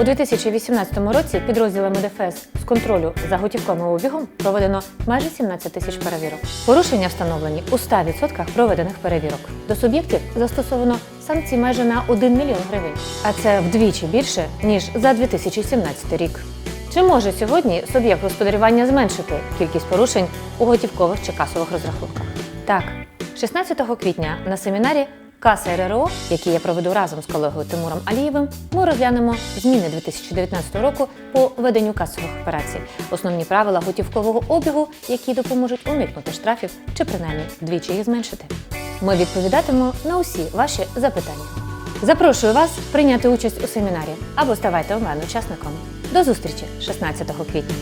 У 2018 році підрозділами ДФС з контролю за готівковим обігом проведено майже 17 тисяч перевірок. Порушення встановлені у 100% проведених перевірок. До суб'єктів застосовано санкції майже на 1 мільйон гривень, а це вдвічі більше ніж за 2017 рік. Чи може сьогодні суб'єкт господарювання зменшити кількість порушень у готівкових чи касових розрахунках? Так, 16 квітня на семінарі Каса РРО, який я проведу разом з колегою Тимуром Алієвим, ми розглянемо зміни 2019 року по веденню касових операцій, основні правила готівкового обігу, які допоможуть уникнути штрафів чи принаймні вдвічі їх зменшити. Ми відповідатимемо на усі ваші запитання. Запрошую вас прийняти участь у семінарі або ставайте онлайн-учасником. До зустрічі 16 квітня.